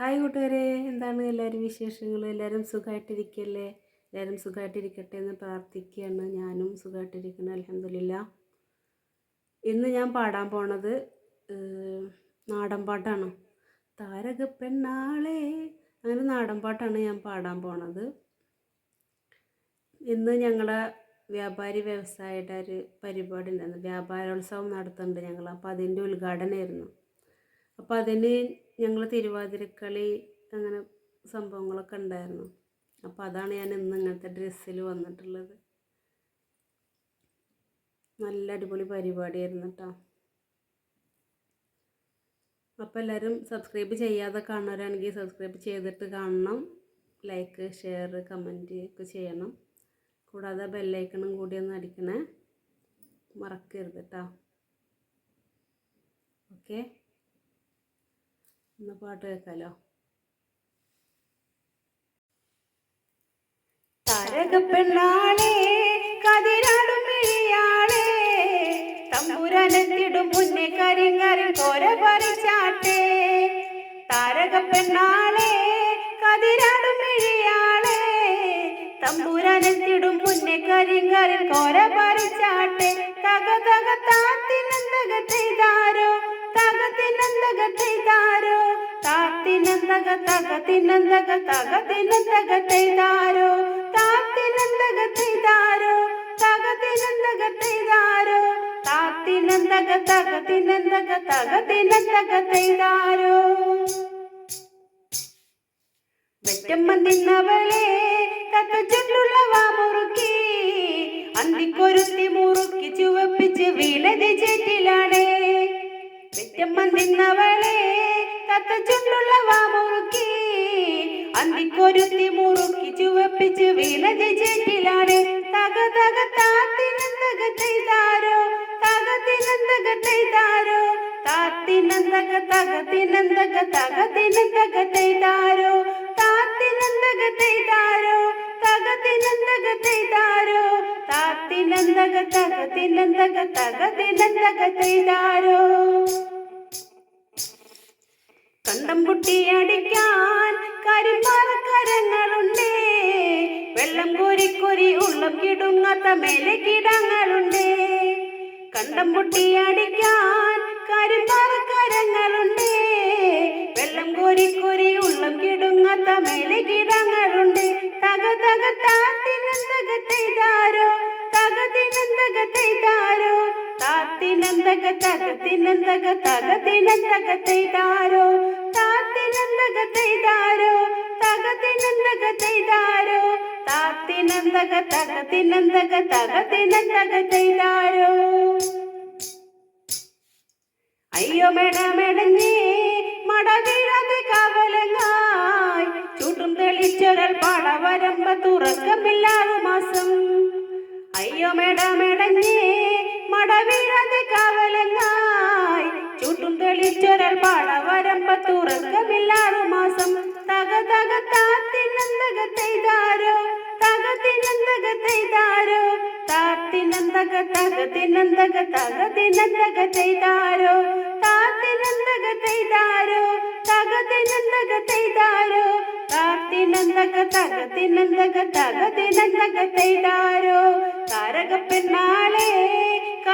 Hi കൂട്ടുകാരെ എന്താണ് എല്ലാവരും വിശേഷങ്ങൾ? എല്ലാവരും സുഖമായിട്ടിരിക്കല്ലേ എല്ലാവരും സുഖമായിട്ടിരിക്കട്ടെ എന്ന് പ്രാർത്ഥിക്കുകയാണ്. ഞാനും സുഖമായിട്ടിരിക്കുന്നു അലഹമില്ല ഇന്ന് ഞാൻ പാടാൻ പോണത് നാടൻ പാട്ടാണ്. താരക പെണ്ണാളെ അങ്ങനെ നാടൻ പാട്ടാണ് ഞാൻ പാടാൻ പോണത്. ഇന്ന് ഞങ്ങളെ വ്യാപാരി വ്യവസായിയുടെ ഒരു പരിപാടി ഉണ്ടായിരുന്നു. വ്യാപാരോത്സവം നടത്തുന്നുണ്ട് ഞങ്ങൾ അപ്പോൾ അതിന്റെ ഉദ്ഘാടനമായിരുന്നു. അപ്പോൾ അതിന് ഞങ്ങൾ തിരുവാതിരക്കളി അങ്ങനെ സംഭവങ്ങളൊക്കെ ഉണ്ടായിരുന്നു. അപ്പോൾ അതാണ് ഞാൻ ഇന്ന് ഇങ്ങനത്തെ ഡ്രസ്സിൽ വന്നിട്ടുള്ളത്. നല്ല അടിപൊളി പരിപാടിയായിരുന്നു കേട്ടോ അപ്പോൾ എല്ലാവരും സബ്സ്ക്രൈബ് ചെയ്യാതെ കാണുന്നവരാണെങ്കിൽ സബ്സ്ക്രൈബ് ചെയ്തിട്ട് കാണണം. ലൈക്ക് ഷെയർ കമന്റ് ഒക്കെ ചെയ്യണം. കൂടാതെ ബെല്ലൈക്കണും കൂടി ഒന്ന് അടിക്കണേ. മറക്കരുത് കേട്ടോ ഓക്കെ? ഒന്ന് പാട്ട് കേൾക്കാലോ താരകപ്പെണ്ണാളെ കതിരാടും മിഴിയാളെ തമ്പുരാനെത്തിടും മുന്നേ കരിങ്കരി കോര പറിച്ചാട്ടെ. താരകപ്പെണ്ണാളെ കതിരാടും മിഴിയാളെ തമ്പുരാനെത്തിടും മുന്നേ കരിങ്കരി കോര പറിച്ചാട്ടെ. തക തക താത്തിനന്തക ചെയ്താരോ താത്തിനന്തക തകത്തിനന്തക തകത്തിനന്തക ചെയ്താരോ താത്തിനന്തക ചെയ്താരോ തകത്തിനന്തക ചെയ്താരോ താത്തിനന്തക തകത്തിനന്തക തകത്തിനന്തക ചെയ്താരോ വെറ്റമ്മ നിന്നവളെ തത്ത ചുണ്ടുള്ളവ മുറുക്കി അന്തിക്കൊരുത്തി മുറുക്കി ചുവപ്പിച്ച് വീണത് ചേറ്റിലാണ്. വെറ്റമ്മ നിന്നവളെ തത്ത ചുണ്ടുള്ളവ മുറുക്കി. അന്തിക്കൊരുത്തി മുറുക്കി ചുവപ്പിച്ച് വീണത് ചേറ്റിലാണ് തക തക താത്തിനന്തക ചെയ്താരോ തകത്തിനന്തക ചെയ്താരോ താത്തിനന്തക തകത്തിനന്തക തകത്തിനന്തക ചെയ്താരോ താത്തിനന്തക ചെയ്താരോ തകത്തിനന്തക ചെയ്താരോ താത്തിനന്തക തകത്തിനന്തക തകത്തിനന്തക ചെയ്താരോ കണ്ടം പൊട്ടിയടിക്കാൻ കരിമാറക്കരങ്ങളുണ്ട് വെള്ളം കോരിക്കൊരി ഉള്ളം കിടുങ്ങാത്ത മേലെ കിടങ്ങളുണ്ടേ. കണ്ടം പൊട്ടിയടിക്കാൻ കരിമാറക്കരങ്ങളുണ്ട് വെള്ളം കോരിക്കൊരി ഉള്ളം കിടുങ്ങാത്ത മേലെ കിടങ്ങളുണ്ട്. തക തക താത്തിനന്തക ചെയ്താരോ താത്തിനന്തക തകത്തിനന്തക തകതിനന്തക ചെയ്താരോ താത്തിനന്തക ചെയ്താരോ തകതിനന്തക ചെയ്താരോ താത്തിനന്തക തകതിനന്തക തകതിനന്തക ചെയ്താരോ അയ്യോ മട വീഴാതെ കാവലങ്ങായി. ചൂട്ടും തെളിച്ചൊരൽ പടവരമ്പ തുറക്കമില്ലാതെ മാസം. അയ്യോ മെടമെടഞ്ഞേ മട കവലങ്ങായി ചുട്ടും തെളിച്ചൊരൽ പടവരമ്പ തുറക്കമില്ലാറു മാസം തക തക താത്തിനന്തക ചെയ്താരോ തകത്തിനന്തക ചെയ്താരോ താത്തിനന്തക തകത്തിനന്തക തകത്തിനന്തക ചെയ്താരോ താത്തിനന്തക ചെയ്താരോ തകത്തിനന്തക ചെയ്താരോ താത്തിനന്തക തകത്തിനന്തക തകത്തിനന്തക ചെയ്താരോ താരക പെണ്ണാളെ